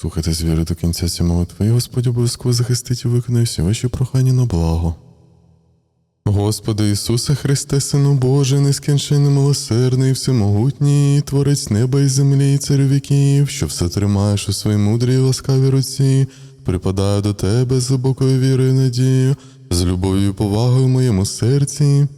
Слухайте з віри до кінця ці молитви, і Господь обов'язково захистить і виконає всі ваші прохання на благо. Господи Ісусе Христе, Сину Божий, нескінченний милосердний, всемогутній, Творець неба і землі, і царю віків, що все тримаєш у своїй мудрій ласкавій руці, припадаю до Тебе з глибокою вірою і надією, з любов'ю і повагою в моєму серці.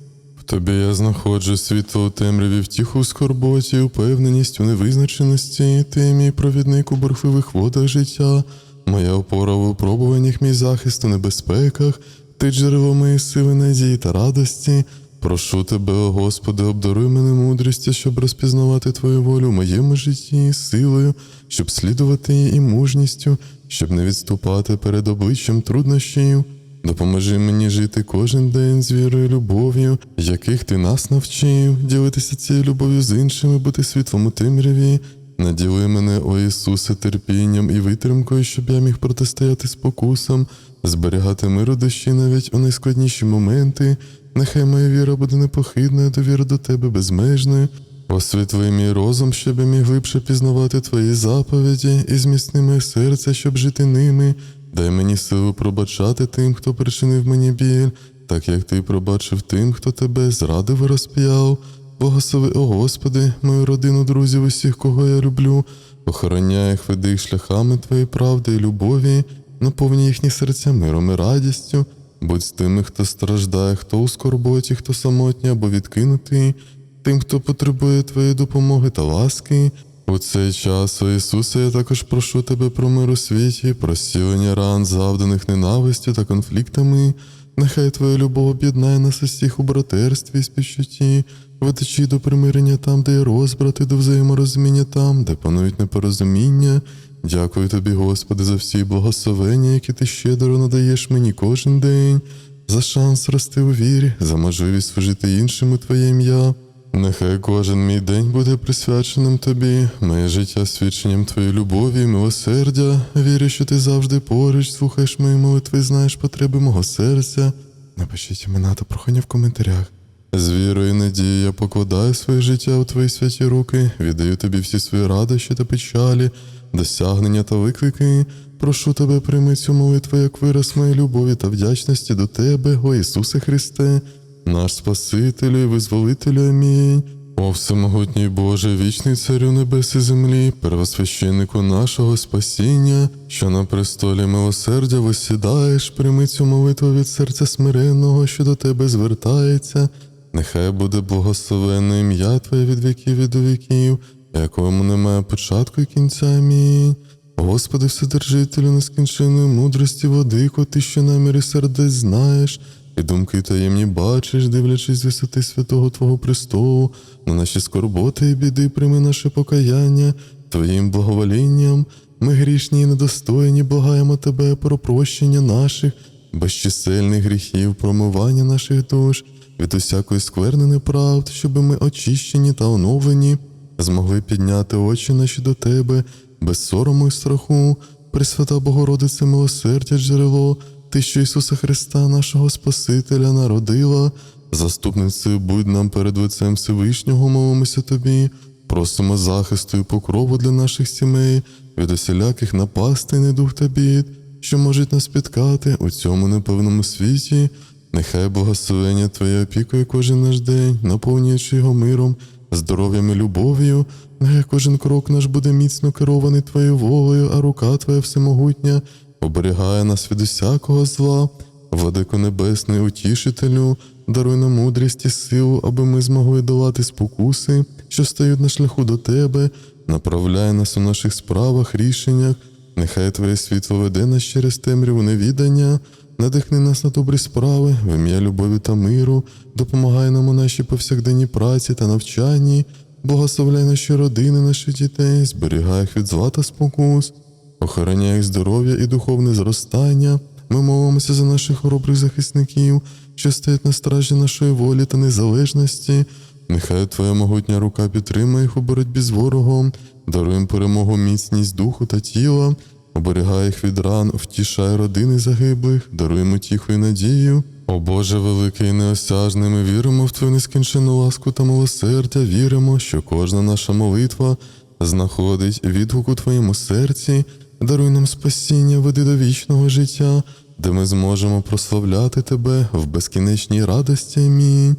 В тобі я знаходжу світло у темряві, втіху у скорботі, упевненість у невизначеності, ти мій провідник у бурхливих водах життя, моя опора в випробуваннях, мій захист у небезпеках, ти джерело моєї сили, надії та радості. Прошу тебе, о Господи, обдаруй мене мудрістю, щоб розпізнавати Твою волю в моєму житті, силою, щоб слідувати її і мужністю, щоб не відступати перед обличчям труднощів. Допоможи мені жити кожен день з вірою і любов'ю, яких ти нас навчив, ділитися цією любов'ю з іншими, бути світлом у темряві. Наділи мене, о Ісусе, терпінням і витримкою, щоб я міг протистояти спокусам, зберігати мир у душі навіть у найскладніші моменти. Нехай моя віра буде непохитною, довіра до Тебе безмежною. Освітли мій розум, щоб я міг глибше пізнавати Твої заповіді, і зміцни моє серце, щоб жити ними. Дай мені силу пробачати тим, хто причинив мені біль, так як ти пробачив тим, хто тебе зрадив і розп'яв. Благослови, о Господи, мою родину, друзів, усіх, кого я люблю, охороняй їх, веди шляхами Твоєї правди і любові, наповні їхні серця миром і радістю, будь з тими, хто страждає, хто у скорботі, хто самотній або відкинутий, тим, хто потребує Твоєї допомоги та ласки. У цей час, о Ісусе, я також прошу Тебе про мир у світі, про зцілення ран, завданих ненавистю та конфліктами. Нехай Твоя любов об'єднає нас усіх у братерстві і співчутті, ведучи до примирення там, де є розбрати, до взаєморозуміння там, де панують непорозуміння. Дякую тобі, Господи, за всі благословення, які ти щедро надаєш мені кожен день, за шанс рости у вірі, за можливість служити іншим у Твоє ім'я. Нехай кожен мій день буде присвяченим тобі, моє життя свідченням твоєї любові і милосердя. Вірю, що ти завжди поруч, слухаєш мої молитви, знаєш потреби мого серця. Напишіть імена та прохання в коментарях. З вірою і надією я покладаю своє життя у твої святі руки, віддаю тобі всі свої радощі та печалі, досягнення та виклики. Прошу тебе, прийми цю молитву як вираз моєї любові та вдячності до тебе, о Ісусе Христе, наш Спасителю і визволителю. Амінь. О всемогутній Боже, вічний царю небес і землі, первосвященнику нашого спасіння, що на престолі милосердя висідаєш, прийми цю молитву від серця смиренного, що до тебе звертається. Нехай буде благословенне ім'я Твоє від віків і до віків, якому немає початку і кінця. Амінь. Господи, Вседержителю нескінченної мудрості, владико, ти, що наміри сердець знаєш, і думки таємні бачиш, дивлячись висоти святого Твого престолу, на наші скорботи і біди прийми наше покаяння, Твоїм благоволінням. Ми грішні і недостойні, благаємо Тебе про прощення наших, безчисельних гріхів, промивання наших душ, від усякої скверни неправд, щоб ми очищені та оновлені, змогли підняти очі наші до Тебе, без сорому і страху, Пресвята Богородице, милосердя джерело, Ти, що Ісуса Христа, нашого Спасителя, народила, заступницею будь нам перед лицем Всевишнього, молимося Тобі, просимо захисту і покрову для наших сімей, від усіляких напастей, недух та бід, що можуть нас спіткати у цьому непевному світі. Нехай благословення Твоє опікує кожен наш день, наповнюючи його миром, здоров'ям і любов'ю. Нехай кожен крок наш буде міцно керований Твоєю волею, а рука Твоя всемогутня оберігає нас від усякого зла. Владико Небесний, утішителю, даруй нам мудрість і силу, аби ми змогли долати спокуси, що стають на шляху до Тебе, направляй нас у наших справах, рішеннях. Нехай Твоє світло веде нас через темряву невідання, надихни нас на добрі справи, в ім'я любові та миру, допомагай нам у нашій повсякденній праці та навчанні, благословляй наші родини, наших дітей, зберігай їх від зла та спокус, охороняй здоров'я і духовне зростання. Ми молимося за наших хоробрих захисників, що стоять на стражі нашої волі та незалежності. Нехай Твоя могутня рука підтримає їх у боротьбі з ворогом, даруй перемогу, міцність духу та тіла, оберігай їх від ран, втішай родини загиблих, даруй їм утіху і надію. О Боже великий і неосяжний, ми віримо в Твою нескінчену ласку та милосердя, віримо, що кожна наша молитва знаходить відгук у Твоєму серці. Даруй нам спасіння, веди до вічного життя, де ми зможемо прославляти Тебе в безкінечній радості. Амінь.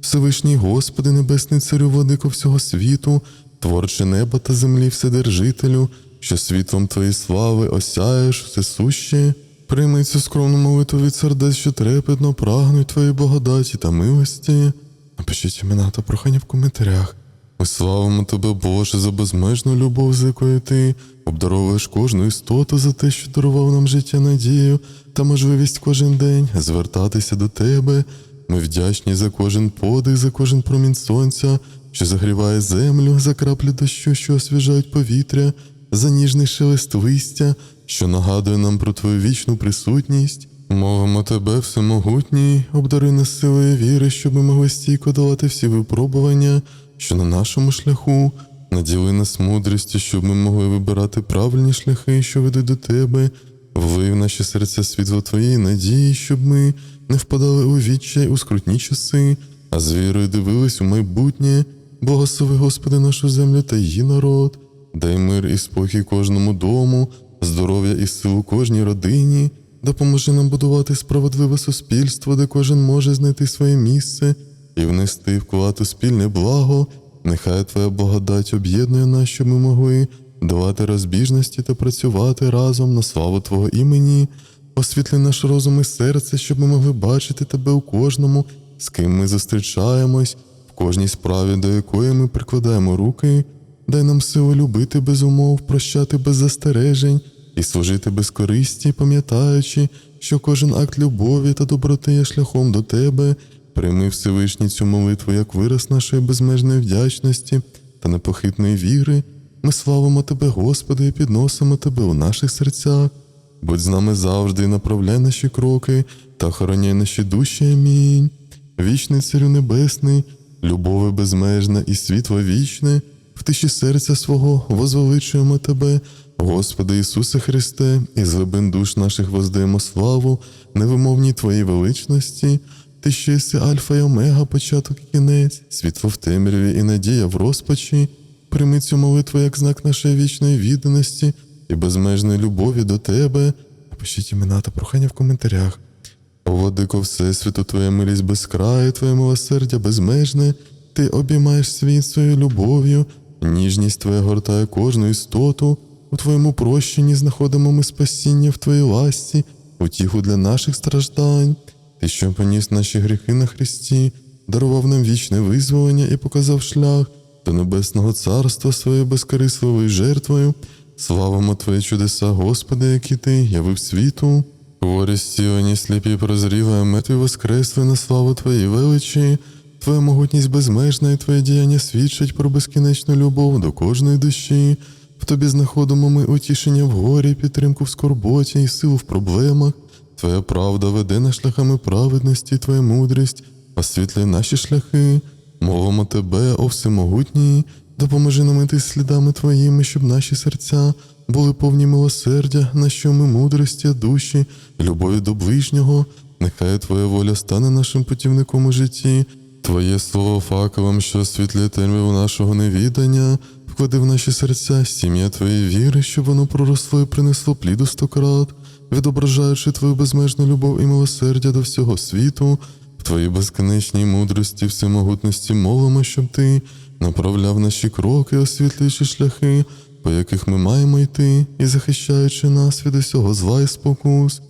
Всевишній Господи, Небесний Царю, владико всього світу, творче неба та землі, Вседержителю, що світлом Твоєї слави осяєш все суще. Прийми цю скромну молитву від сердець, що трепетно прагнуть Твоєї благодаті та милості. Напишіть імена та прохання в коментарях. Ми славимо Тебе, Боже, за безмежну любов, з якою Ти обдаровуєш кожну істоту за те, що дарував нам життя надію та можливість кожен день звертатися до Тебе. Ми вдячні за кожен подих, за кожен промінь сонця, що загріває землю, за краплі дощу, що освіжають повітря, за ніжний шелест листя, що нагадує нам про Твою вічну присутність. Мовимо Тебе, всемогутній, обдари нас силою віри, щоб ми могли стійко долати всі випробування, що на нашому шляху. Наділи нас мудрістю, щоб ми могли вибирати правильні шляхи, що ведуть до Тебе. Влий в наші серця світло Твоєї надії, щоб ми не впадали у відчай у скрутні часи, а з вірою дивились у майбутнє. Благослови, Господи, нашу землю та її народ. Дай мир і спокій кожному дому, здоров'я і силу кожній родині. Допоможи нам будувати справедливе суспільство, де кожен може знайти своє місце і внести вклад у спільне благо. Нехай Твоя благодать об'єднує нас, щоб ми могли давати розбіжності та працювати разом на славу Твого імені. Освітли наш розум і серце, щоб ми могли бачити Тебе у кожному, з ким ми зустрічаємось, в кожній справі, до якої ми прикладаємо руки. Дай нам силу любити без умов, прощати без застережень і служити без користі, пам'ятаючи, що кожен акт любові та доброти є шляхом до Тебе. Прийми Всевишній цю молитву як вираз нашої безмежної вдячності та непохитної віри. Ми славимо Тебе, Господи, і підносимо Тебе у наших серцях. Будь з нами завжди направляй наші кроки та охороняй наші душі. Амінь. Вічний Царю Небесний, любови безмежна і світло вічне, в тиші серця свого возвеличуємо Тебе, Господи Ісусе Христе, і з глибин душ наших воздаємо славу, невимовній Твоїй величності. Ти що єси Альфа і Омега, початок і кінець, світло в темряві і надія в розпачі. Прийми цю молитву як знак нашої вічної відданості і безмежної любові до Тебе. Напишіть імена та прохання в коментарях. О, Владико Всесвіту, Твоя милість безкрає, Твоє милосердя безмежне, Ти обіймаєш світ своєю любов'ю, ніжність Твоя гортає кожну істоту. У Твоєму прощенні знаходимо ми спасіння в Твоїй ласті, утіху для наших страждань. Ти, що поніс наші гріхи на Христі, дарував нам вічне визволення і показав шлях до Небесного Царства своєю безкорисливою жертвою. Славимо Твої чудеса, Господи, які Ти явив світу. Хворі стілені, сліпі прозріли, а мертві воскресли на славу Твоєї величі. Твоя могутність безмежна і Твоє діяння свідчать про безкінечну любов до кожної душі. В Тобі знаходимо ми утішення в горі, підтримку в скорботі і силу в проблемах. Твоя правда веде нас шляхами праведності, Твоя мудрість, освітлює наші шляхи. Мовимо Тебе, о всемогутній, допоможи нам іти слідами Твоїми, щоб наші серця були повні милосердя, на що ми мудрості, душі, любові до ближнього. Нехай Твоя воля стане нашим путівником у житті, Твоє слово факелом, що освітлює темряву нашого невідання, вклади в наші серця сім'я Твоєї віри, щоб воно проросло і принесло пліду стократ, відображаючи Твою безмежну любов і милосердя до всього світу, в Твоїй безконечній мудрості, всемогутності молимо, щоб Ти направляв наші кроки, освітлюючи шляхи, по яких ми маємо йти, і захищаючи нас від усього зла і спокус.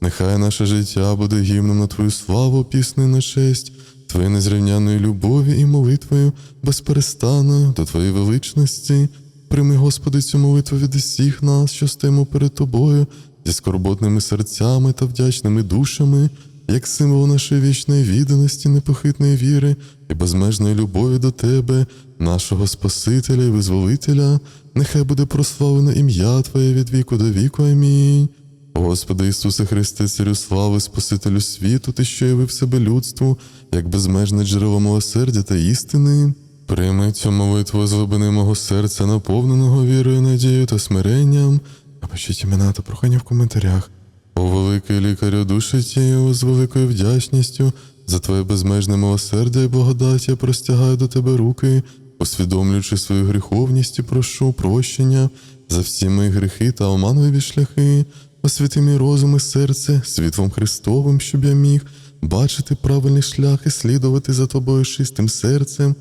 Нехай наше життя буде гімном на Твою славу, піснею на честь, Твоєю незрівняною любові і молитвою безперестанною до Твоєї величності. Прийми, Господи, цю молитву від усіх нас, що стоїмо перед Тобою, зі скорботними серцями та вдячними душами, як символ нашої вічної відданості, непохитної віри і безмежної любові до Тебе, нашого Спасителя і Визволителя. Нехай буде прославлено ім'я Твоє від віку до віку. Амінь. Господи Ісусе Христе, Царю слави, Спасителю світу, Ти, що явив себе людству, як безмежне джерело милосердя та істини. Прийми цю молитву з глибини мого серця, наповненого вірою, надією та смиренням. Напишіть імена та прохання в коментарях. О великий лікарю душі тією, з великою вдячністю за Твоє безмежне милосердя і благодать я простягаю до Тебе руки, усвідомлюючи свою гріховність і прошу прощення за всі мої гріхи та оманові шляхи, освіти мій розум і серце світлом Христовим, щоб я міг бачити правильний шлях і слідувати за тобою чистим серцем.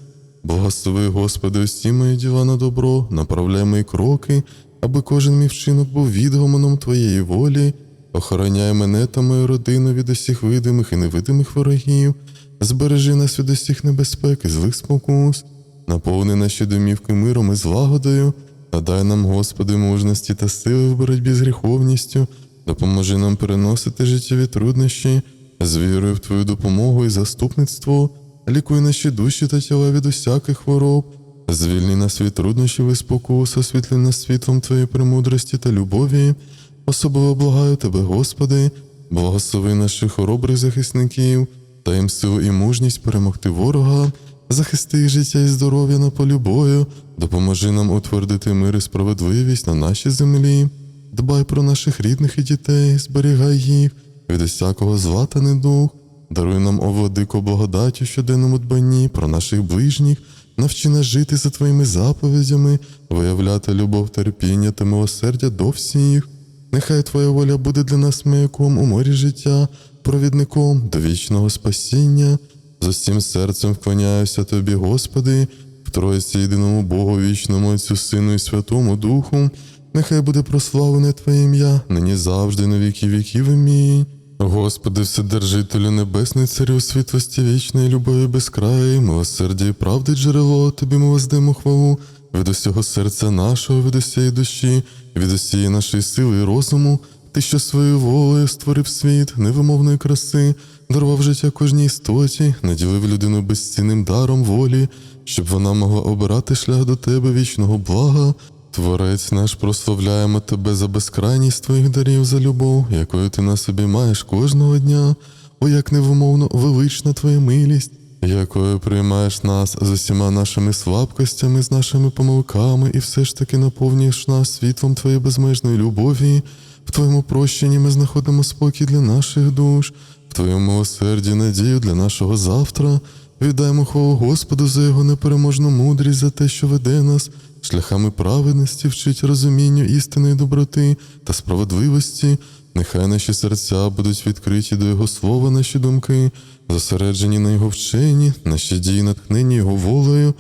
Благослови, Господи, усі мої діла на добро, направляй мої кроки, аби кожен мій вчинок був відгомоном Твоєї волі. Охороняй мене та мою родину від усіх видимих і невидимих ворогів, збережи нас від усіх небезпек і злих спокус, наповни наші домівки миром і злагодою, та дай нам, Господи, мужності та сили в боротьбі з гріховністю, допоможи нам переносити життєві труднощі, з вірою в Твою допомогу і заступництво, лікуй наші душі та тіла від усяких хвороб, звільни нас від труднощів і спокус, освітли нас світлом Твоєї премудрості та любові. Особливо благаю Тебе, Господи, благослови наших хоробрих захисників, дай їм силу і мужність перемогти ворога, захисти життя і здоров'я на полі бою, допоможи нам утвердити мир і справедливість на нашій землі. Дбай про наших рідних і дітей, зберігай їх від усякого зла та недух, даруй нам, о владико, благодаті в щоденному дбанні про наших ближніх, навчи нас жити за Твоїми заповідями, виявляти любов, терпіння та милосердя до всіх. Нехай Твоя воля буде для нас маяком у морі життя, провідником до вічного спасіння. З усім серцем вклоняюся Тобі, Господи, в Тройці єдиному Богу, вічному Отцю, Сину і Святому Духу. Нехай буде прославлене Твоє ім'я, нині завжди, на віки віків. Амінь. Господи, Вседержителю Небесний, Царю світлості вічної, любові безкраї, милосердя і правди джерело, Тобі ми воздимо хвалу від усього серця нашого, від усієї душі, від усієї нашої сили і розуму, ти, що своєю волею створив світ невимовної краси, дарував життя кожній істоті, наділив людину безцінним даром волі, щоб вона могла обирати шлях до тебе вічного блага. Творець наш, прославляємо тебе за безкрайність твоїх дарів за любов, якою ти на собі маєш кожного дня, о як невимовно велична твоя милість, якою приймаєш нас з усіма нашими слабкостями, з нашими помилками, і все ж таки наповнюєш нас світлом твоєї безмежної любові. В твоєму прощенні ми знаходимо спокій для наших душ, в твоєму милосерді надію для нашого завтра. Віддаємо хвалу Господу за його непереможну мудрість, за те, що веде нас шляхами праведності, вчить розумінню істинної доброти та справедливості. Нехай наші серця будуть відкриті до Його слова, наші думки, зосереджені на Його вченні, наші дії натхнені Його волею.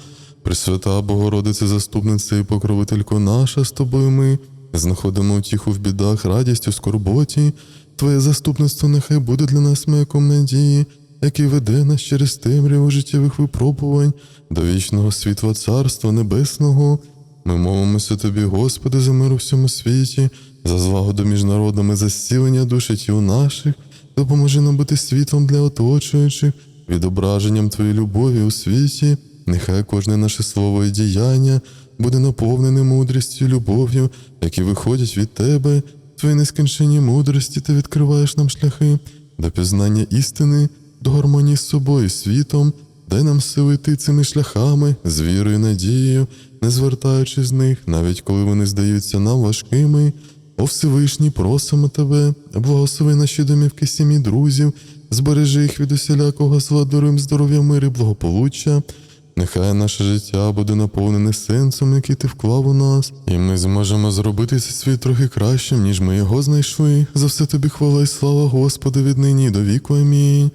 Пресвята Богородице, заступниця і покровителько наша з тобою ми знаходимо утіху в бідах, радість у скорботі. Твоє заступництво нехай буде для нас маяком надії, який веде нас через темряву життєвих випробувань до вічного світла Царства Небесного. Ми молимося Тобі, Господи, за мир у всьому світі, за злагоду між народами, за зцілення душі тіл наших, допоможи нам бути світлом для оточуючих, відображенням Твоєї любові у світі. Нехай кожне наше слово і діяння буде наповнене мудрістю і любов'ю, які виходять від Тебе, Твої нескінченні мудрості, ти відкриваєш нам шляхи до пізнання істини, до гармонії з собою світом. Дай нам сили цими шляхами з вірою і надією, не звертаючи з них, навіть коли вони здаються нам важкими. О Всевишній, просимо тебе, благослови наші домівки сім'ї друзів, збережи їх від усілякого зла, даруй здоров'я, мир і благополуччя. Нехай наше життя буде наповнене сенсом, який ти вклав у нас, і ми зможемо зробити цей світ трохи кращим, ніж ми його знайшли. За все тобі хвала і слава Господи від нині і до віку. Амінь.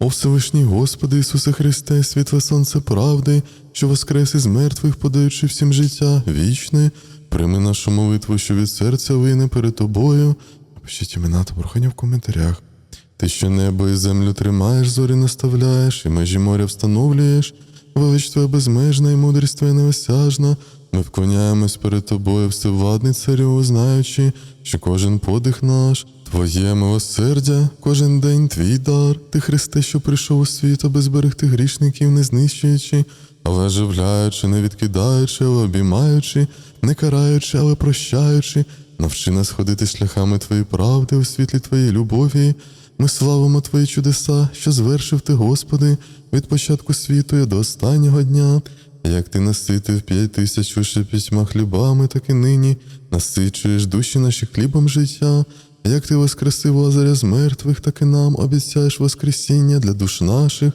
О Всевишній Господи Ісусе Христе, світле сонце правди, що воскрес із мертвих, подаючи всім життя вічне, прийми нашу молитву, що від серця вине перед тобою. Пишіть імена та прохання в коментарях. Ти що небо і землю тримаєш, зорі наставляєш, і межі моря встановлюєш, велич твоя безмежна і мудрість твоя неосяжна. Ми вклоняємось перед тобою, всевладний царю, знаючи, що кожен подих наш, Твоє милосердя, кожен день твій дар, ти Христе, що прийшов у світ, аби зберегти грішників, не знищуючи, але оживляючи, не відкидаючи, але обіймаючи, не караючи, але прощаючи, навчи нас ходити шляхами Твоєї правди у світлі Твоєї любові. Ми славимо Твої чудеса, що звершив Ти, Господи, від початку світу і до останнього дня. Як ти наситив п'ять тисяч лише п'ятьма хлібами, так і нині насичуєш душі наші хлібом життя. Як ти воскресив Лазаря з мертвих, так і нам обіцяєш Воскресіння для душ наших.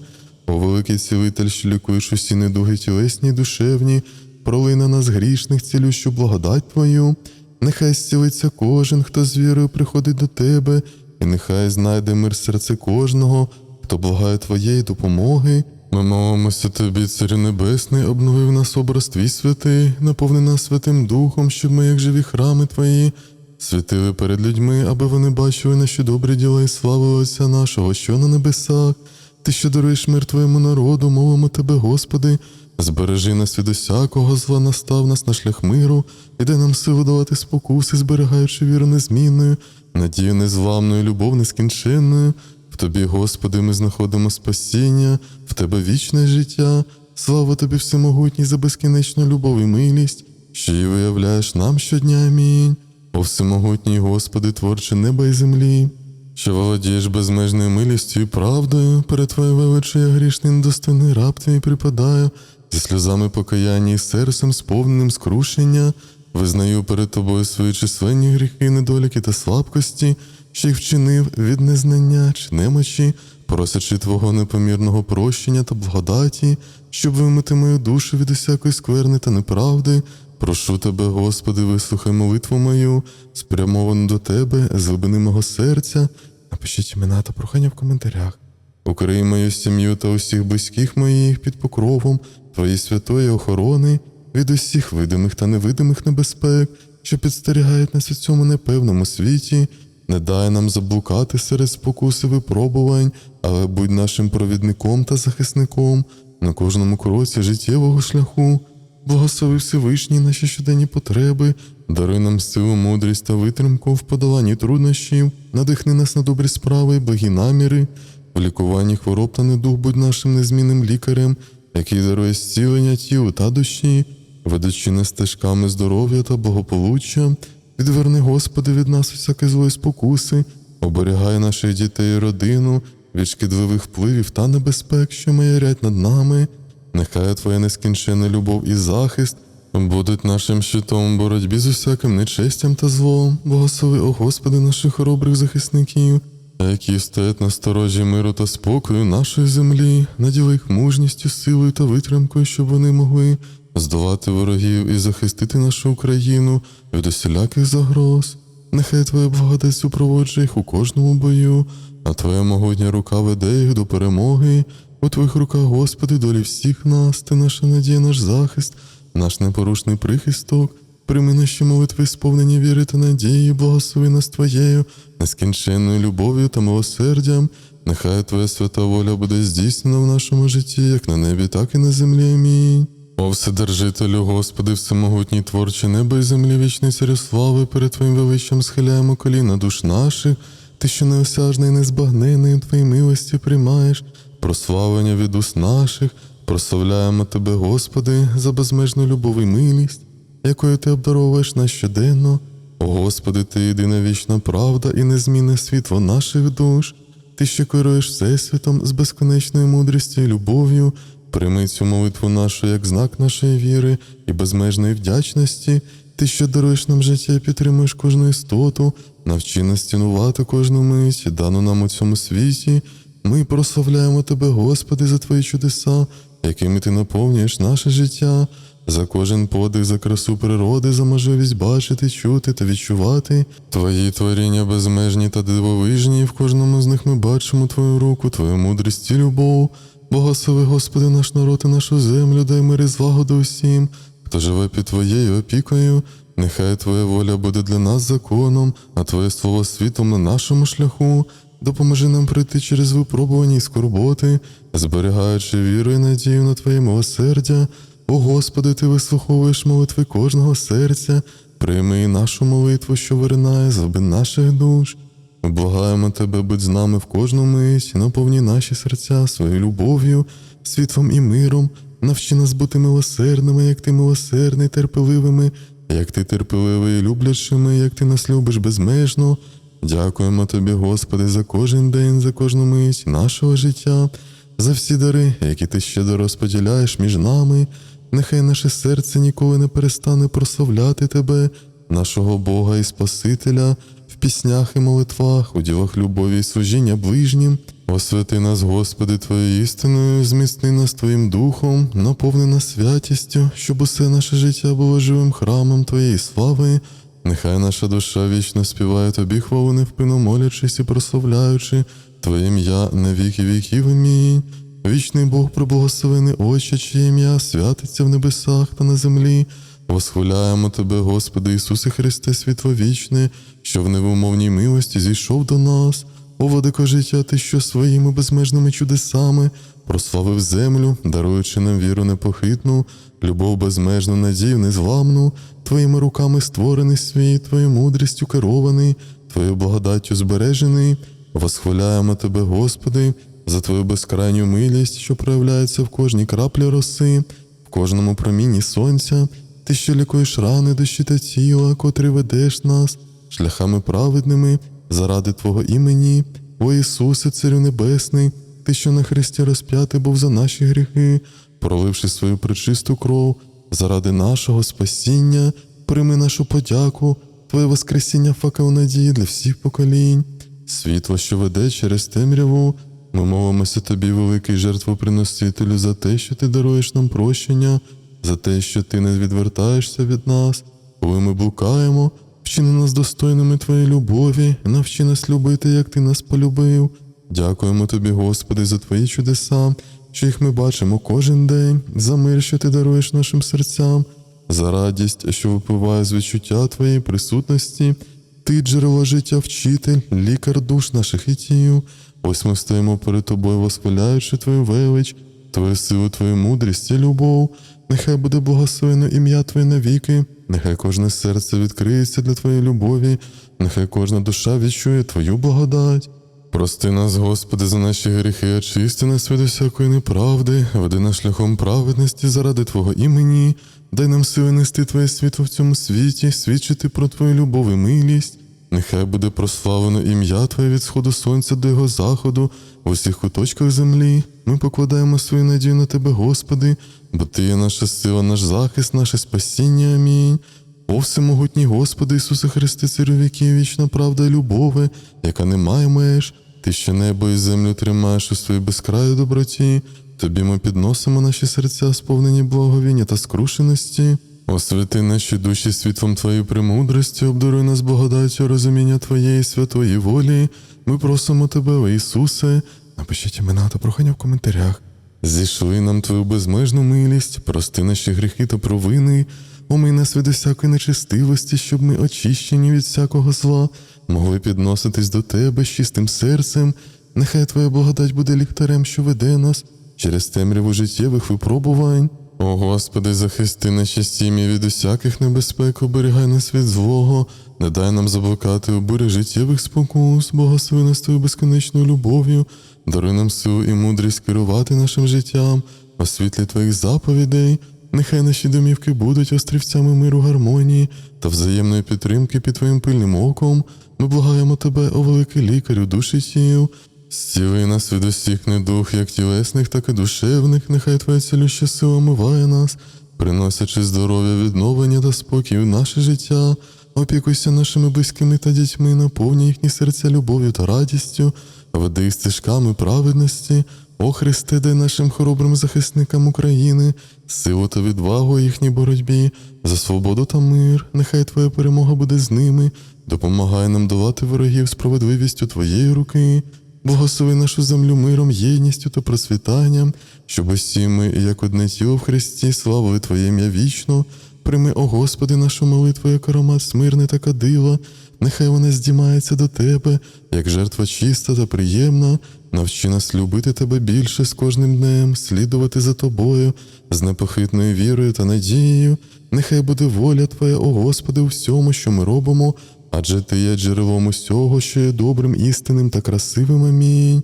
О великий цілитель, що лікуєш усі недуги тілесні й душевні, пролий на нас грішних цілющу благодать Твою, Нехай зцілиться кожен, хто з вірою приходить до тебе, і нехай знайде мир серце кожного, хто благає твоєї допомоги. Ми молимося тобі, Царю Небесний, обнови в нас образ твій святий, наповни нас Святим Духом, щоб ми, як живі храми твої, святили перед людьми, аби вони бачили наші добрі діла і славили Отця нашого, що на небесах. Ти, що даруєш мир твоєму народу, мовимо тебе, Господи, збережи нас від усякого зла, настав нас на шлях миру, і дай нам силу давати спокуси, зберігаючи віру незмінною, надію незламною, любов нескінченною. В тобі, Господи, ми знаходимо спасіння, в Тебе вічне життя. Слава тобі, всемогутній, за безкінечну любов і милість, що її виявляєш нам щодня. Амінь. О всемогутній Господи, творче неба і землі, що володієш безмежною милістю і правдою, перед Твоєю величою я грішний недостойний раб твій припадаю, зі сльозами покаяння і серцем, сповненим скрушення, визнаю перед тобою свої численні гріхи, недоліки та слабкості, що їх вчинив від незнання чи немочі, просячи Твого непомірного прощення та благодаті, щоб вимити мою душу від усякої скверни та неправди. Прошу тебе, Господи, вислухай молитву мою, спрямовану до Тебе з глибини мого серця. Напишіть імена та прохання в коментарях. Укрий мою сім'ю та усіх близьких моїх під покровом Твоєї святої охорони від усіх видимих та невидимих небезпек, що підстерігають нас у цьому непевному світі. Не дай нам заблукати серед спокуси випробувань, але будь нашим провідником та захисником на кожному кроці життєвого шляху. Благослови Всевишній наші щоденні потреби, даруй нам силу, мудрість та витримку в подоланні труднощів, надихни нас на добрі справи благі наміри, в лікуванні хвороб та недух будь нашим незмінним лікарем, який дарує зцілення тілу та душі, ведучи нас стежками здоров'я та благополуччя, відверни, Господи, від нас усяке злої спокуси, оберігай наших дітей і родину від шкідливих впливів та небезпек, що маярять над нами. Нехай Твоя нескінченна любов і захист будуть нашим щитом у боротьбі з усяким нечестям та злом. Благослови, о Господи, наших хоробрих захисників, які стоять на сторожі миру та спокою нашої землі, наділи їх мужністю, силою та витримкою, щоб вони могли здолати ворогів і захистити нашу Україну від усіляких загроз. Нехай Твоя благодать супроводжує їх у кожному бою, а Твоя могутня рука веде їх до перемоги. У Твоїх руках, Господи, долі всіх нас, Ти наша надія, наш захист, наш непорушний прихисток. Прийми наші молитви, сповнені віри та надії, благослови нас Твоєю, нескінченною любов'ю та милосердям. Нехай Твоя свята воля буде здійснена в нашому житті, як на небі, так і на землі. Амінь. О Вседержителю, Господи, всемогутній творче неба і землі, вічний царю слави, перед Твоїм величчям схиляємо коліна душ наших, Ти, що неосяжний, незбагнений, у Твоїй милості приймаєш, прославлення від уст наших, прославляємо Тебе, Господи, за безмежну любов і милість, якою Ти обдаровуєш нас щоденно. О Господи, Ти єдина вічна правда і незмінне світло наших душ, Ти, що керуєш Всесвітом з безконечною мудрістю і любов'ю, прийми цю молитву нашу як знак нашої віри і безмежної вдячності. Ти, що даруєш нам життя і підтримуєш кожну істоту, навчи нас цінувати кожну мить, дану нам у цьому світі. Ми прославляємо Тебе, Господи, за Твої чудеса, якими Ти наповнюєш наше життя, за кожен подих, за красу природи, за можливість бачити, чути та відчувати. Твої творіння безмежні та дивовижні, і в кожному з них ми бачимо Твою руку, Твою мудрість і любов. Благослови, Господи, наш народ і нашу землю, дай мир і злагоду усім, хто живе під Твоєю опікою. Нехай Твоя воля буде для нас законом, а Твоє слово світом на нашому шляху. Допоможи нам пройти через випробування і скорботи, зберігаючи віру і надію на Твоє милосердя. О Господи, Ти вислуховуєш молитви кожного серця, прийми і нашу молитву, що виринає з наших душ. Благаємо Тебе, будь з нами в кожну мить, наповні наші серця своєю любов'ю, світлом і миром, навчи нас бути милосердними, як ти милосердний, терпеливими, як ти терпеливий і люблячими, як ти нас любиш безмежно. Дякуємо Тобі, Господи, за кожен день, за кожну мить нашого життя, за всі дари, які ти щедро розподіляєш між нами. Нехай наше серце ніколи не перестане прославляти Тебе, нашого Бога і Спасителя, піснях і молитвах, у ділах любові і служіння ближнім. Освяти нас, Господи, Твоєю істиною, зміцни нас Твоїм духом, наповни нас святістю, щоб усе наше життя було живим храмом Твоєї слави. Нехай наша душа вічно співає тобі хвалу невпинно молячись і прославляючи Твоє ім'я на віки віків. Амінь. Вічний Бог приблагословений Отче, чиє ім'я святиться в небесах та на землі. Восхваляємо Тебе, Господи Ісусе Христе, світло вічне, що в невимовній милості зійшов до нас. О, владико життя, ти, що своїми безмежними чудесами прославив землю, даруючи нам віру непохитну, любов безмежну, надію незламну, Твоїми руками створений світ, Твоєю мудрістю керований, Твоєю благодаттю збережений. Восхваляємо Тебе, Господи, за Твою безкрайню милість, що проявляється в кожній краплі роси, в кожному промінні сонця. Ти, що лікуєш рани душі та тіла, котрий ведеш нас шляхами праведними заради Твого імені, о Ісусе, Царю Небесний, Ти, що на хресті розп'ятий був за наші гріхи, проливши свою пречисту кров заради нашого спасіння, прийми нашу подяку, Твоє Воскресіння факел надії для всіх поколінь, світло, що веде через темряву. Ми молимося тобі, великий жертвоприносителю, за те, що ти даруєш нам прощення, за те, що ти не відвертаєшся від нас, коли ми блукаємо, вчини нас достойними Твоєї любові, навчи нас любити, як Ти нас полюбив. Дякуємо тобі, Господи, за Твої чудеса, що їх ми бачимо кожен день, за мир, що ти даруєш нашим серцям, за радість, що випливає з відчуття Твоєї присутності. Ти джерело життя, вчитель, лікар душ наших і тіл. Ось ми стоїмо перед тобою, восхваляючи Твою велич, Твою силу, Твою мудрість і любов. Нехай буде благословено ім'я Твоє навіки, нехай кожне серце відкриється для Твоєї любові, нехай кожна душа відчує Твою благодать. Прости нас, Господи, за наші гріхи, очисти нас від усякої неправди, веди нас шляхом праведності заради Твого імені, дай нам сили нести Твоє світло в цьому світі, свідчити про Твою любов і милість. Нехай буде прославлено ім'я Твоє від сходу сонця до його заходу, в усіх куточках землі. Ми покладаємо свою надію на Тебе, Господи, бо Ти є наша сила, наш захист, наше спасіння. Амінь. О всемогутній Господи Ісусе Христе, Царю віків, вічна правда і любові, яка не має меж, Ти що небо і землю тримаєш у своїй безкраю доброті. Тобі ми підносимо наші серця, сповнені благовіння та скрушеності. Освяти наші душі світлом Твоєї премудрості, обдаруй нас благодаттю розуміння Твоєї святої волі. Ми просимо Тебе, о Ісусе, напишіть імена та прохання в коментарях. Зійшли нам Твою безмежну милість, прости наші гріхи та провини, умий нас від усякої нечистивості, щоб ми, очищені від всякого зла, могли підноситись до Тебе з чистим серцем. Нехай Твоя благодать буде ліхтарем, що веде нас через темряву життєвих випробувань. О Господи, захисти наші сім'ї від усяких небезпек, оберігай нас від злого, не дай нам заблукати у бурі життєвих спокус, благослови нас Твою безконечною любов'ю, даруй нам силу і мудрість керувати нашим життям, у світлі Твоїх заповідей. Нехай наші домівки будуть острівцями миру, гармонії та взаємної підтримки під Твоїм пильним оком. Ми благаємо Тебе, о великий лікарю душі тіл. Зціли нас від усіх недух, як тілесних, так і душевних, нехай Твоя цілюща сила миває нас, приносячи здоров'я, відновлення та спокій у наше життя. Опікуйся нашими близькими та дітьми, наповнюй їхні серця любов'ю та радістю, веди стежками праведності. О Христе, дай нашим хоробрим захисникам України, силу та відвагу їхній боротьбі, за свободу та мир, нехай Твоя перемога буде з ними, допомагай нам долати ворогів справедливістю Твоєї руки. Благослови нашу землю миром, єдністю та процвітанням, щоб усі ми, як одне тіло в Христі, славили Твоє ім'я вічно. Прийми, о Господи, нашу молитву, як аромат смирний та кадила, нехай вона здіймається до Тебе, як жертва чиста та приємна. Навчи нас любити Тебе більше з кожним днем, слідувати за Тобою, з непохитною вірою та надією. Нехай буде воля Твоя, о Господи, у всьому, що ми робимо, адже Ти є джерелом усього, що є добрим, істинним та красивим. Амінь.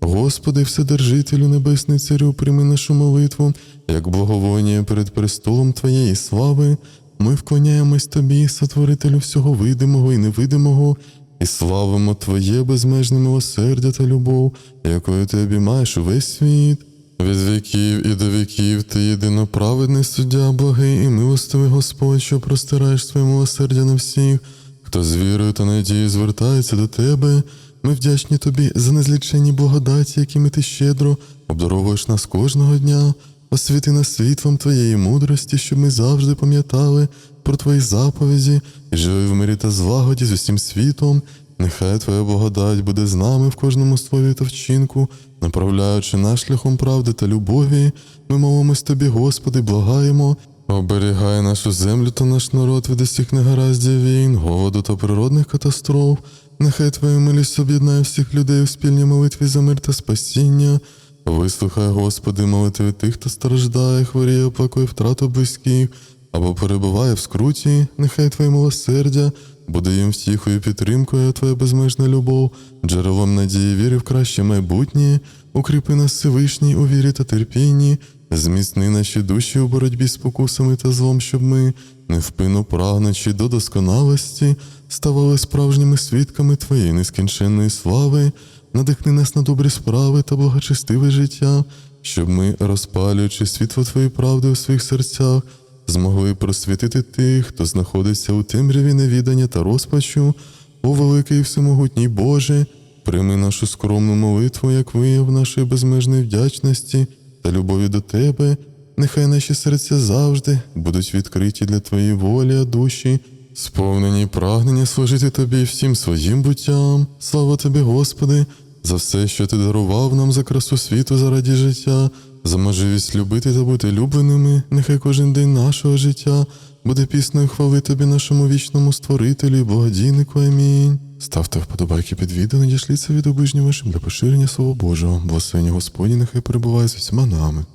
Господи, Вседержителю Небесний Царю, прийми нашу молитву, як благовонія перед престолом Твоєї слави. Ми вклоняємось Тобі, сотворителю всього видимого і невидимого, і славимо Твоє безмежне милосердя та любов, якою Ти обіймаєш увесь світ. Від віків і до віків ти єдиноправедний суддя, благий і милостивий Господь, що простираєш своє милосердя на всіх, хто з вірою та надією звертається до тебе. Ми вдячні тобі за незліченні благодаті, якими ти щедро обдаровуєш нас кожного дня. освіти нас світлом Твоєї мудрості, щоб ми завжди пам'ятали про Твої заповіді і жили в мирі та злагоді з усім світом. Нехай Твоя благодать буде з нами в кожному слові та вчинку, направляючи нас шляхом правди та любові. Ми молимось Тобі, Господи, благаємо. Оберігай нашу землю та наш народ від усіх негараздів війн, голоду та природних катастроф. Нехай Твоя милість об'єднає всіх людей у спільній молитві за мир та спасіння. Вислухай, Господи, молитви тих, хто страждає, хворіє, оплакує втрату близьких, або перебуває в скруті, нехай Твоє милосердя буде їм втіхою підтримкою, а Твоя безмежна любов, джерелом надії віри в краще майбутнє, укріпи нас Всевишній у вірі та терпінні, зміцни наші душі у боротьбі з покусами та злом, щоб ми, невпинно прагнучи до досконалості, ставали справжніми свідками Твоєї нескінченної слави, надихни нас на добрі справи та благочестиве життя, щоб ми, розпалюючи світло Твоєї правди у своїх серцях, змогли просвітити тих, хто знаходиться у темряві невідання та розпачу, о великий і всемогутній Боже, прийми нашу скромну молитву, як вияв нашої безмежної вдячності та любові до Тебе. Нехай наші серця завжди будуть відкриті для Твоєї волі, а душі, сповнені прагнення служити Тобі всім своїм буттям. Слава Тобі, Господи, за все, що Ти дарував нам за красу світу заради життя, за можливість любити та бути любленими. Нехай кожен день нашого життя буде піснею хвали Тобі, нашому вічному створителю і благодійнику. Амінь. Ставте вподобайки під відео, надішліться від обижніх вашим для поширення Слова Божого. Благословення Господні нехай перебуває з усіма нами.